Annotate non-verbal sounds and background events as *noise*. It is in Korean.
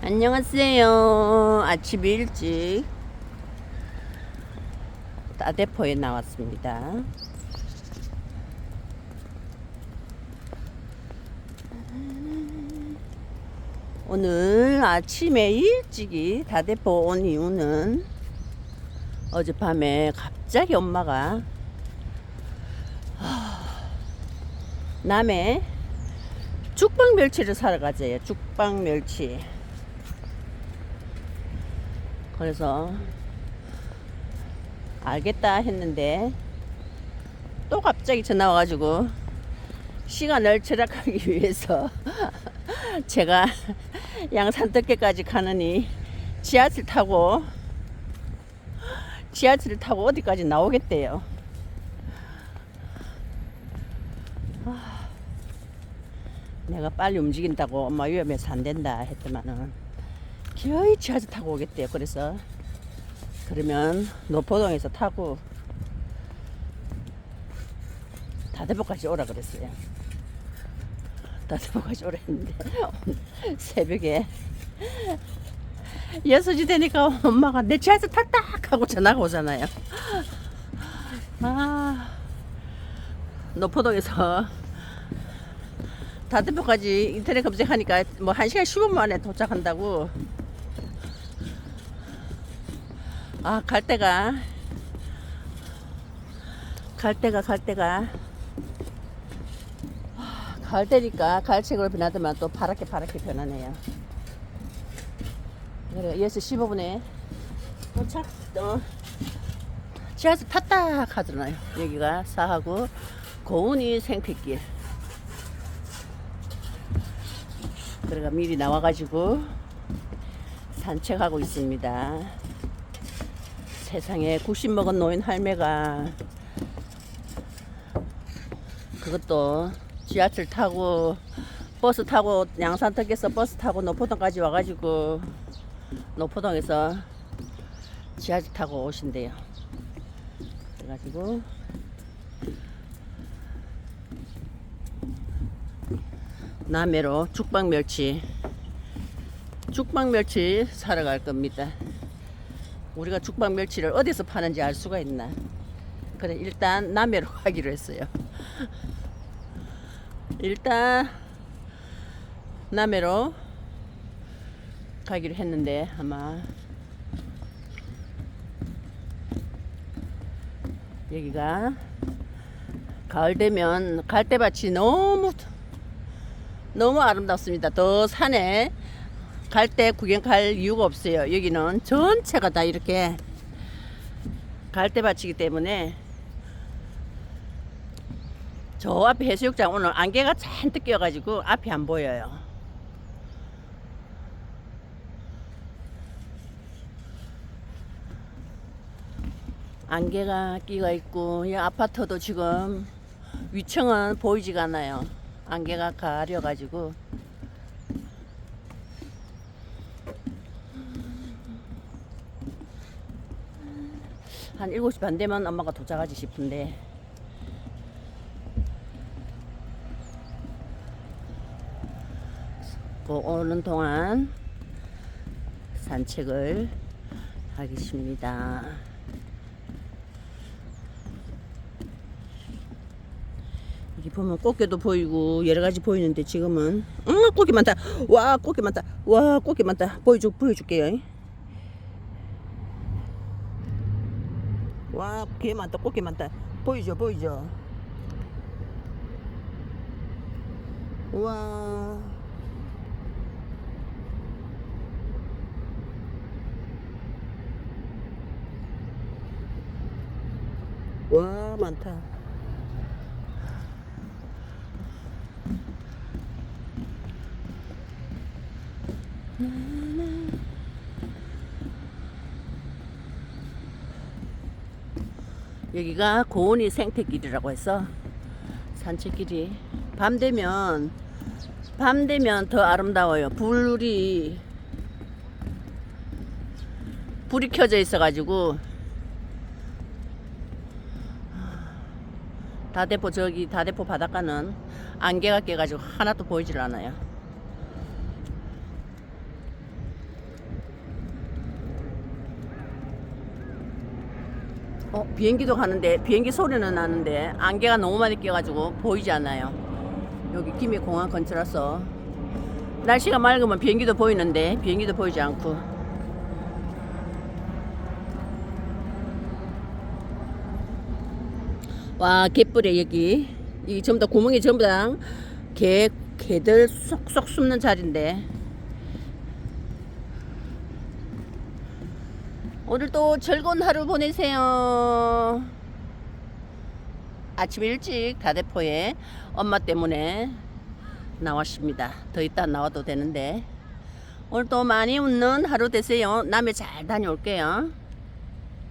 안녕하세요. 아침 일찍 따대포에 나왔습니다. 오늘 아침에 일찍이 다대포 온 이유는 어젯밤에 갑자기 엄마가 하, 남해 죽방 멸치를 사러 가재요. 죽방 멸치. 그래서 알겠다 했는데 또 갑자기 전화 와가지고 시간을 절약하기 *laughs* 위해서 *laughs* 제가 양산떡계까지 가느니 지하철 타고 지하철을 타고 어디까지 나오겠대요. 아, 내가 빨리 움직인다고 엄마 위험해서 안 된다 했더만은 기어이 지하철 타고 오겠대요. 그래서 그러면 노포동에서 타고 다대포까지 오라 그랬어요. 다대포까지 오라 했는데 *laughs* 새벽에 6시 되니까 엄마가 내 지하철 탔다 하고 전화가 오잖아요. 아 노포동에서 다대포까지 인터넷 검색하니까 뭐 1시간 15분 만에 도착한다고 아, 갈 때가, 갈 때가, 갈 때가, 아, 갈 때니까 갈색으로 변하더만 또 파랗게 파랗게 변하네요. 그래, 6시 15분에 도착, 어, 지하철 탔다 하잖아요. 여기가 사하고 고운이 생태길. 그래가 미리 나와가지고 산책하고 있습니다. 세상에 90 먹은 노인 할매가 그것도 지하철 타고 버스 타고 양산턱에서 버스 타고 노포동까지 와가지고 노포동에서 지하철 타고 오신대요. 그래가지고 남해로 죽방 멸치 죽방 멸치 사러 갈 겁니다. 우리가 죽방 멸치를 어디서 파는지 알 수가 있나? 그래 일단 남해로 *laughs* 가기로 했어요. 일단 남해로 가기로 했는데 아마 여기가 가을 되면 갈대밭이 너무 너무 아름답습니다. 더 산에 갈 때 구경 갈 이유가 없어요. 여기는 전체가 다 이렇게 갈대밭이기 때문에 저 앞에 해수욕장 오늘 안개가 잔뜩 껴가지고 앞이 안 보여요. 안개가 끼가 있고 이 아파트도 지금 위층은 보이지가 않아요. 안개가 가려가지고 한 7시 반 되면 엄마가 도착하지 싶은데 그 오는 동안 산책을 하겠습니다. 여기 보면 꽃게도 보이고 여러 가지 보이는데 지금은 음 꽃게 많다. 와 꽃게 많다. 와 꽃게 많다. 보여줄 보여줄게요. 와, 개 많다, 꽃게 많다. 보이죠, 보이죠? 우와. 와, 많다. 여기가 고온이 생태길이라고 해서 산책길이 밤 되면 밤 되면 더 아름다워요. 불이 불이 켜져 있어 가지고 다대포 저기 다대포 바닷가는 안개가 껴가지고 하나도 보이질 않아요. 어, 비행기도 가는데 비행기 소리는 나는데 안개가 너무 많이 껴가지고 보이지 않아요. 여기 김해 공항 근처라서. 날씨가 맑으면 비행기도 보이는데 비행기도 보이지 않고. 와 개뿔에 여기. 이 전부 다 구멍이 전부 다 개 개들 쏙쏙 숨는 자리인데 오늘도 즐거운 하루 보내세요. 아침 일찍 다대포에 엄마 때문에 나왔습니다. 더 이따 나와도 되는데 오늘도 많이 웃는 하루 되세요. 남해 잘 다녀올게요.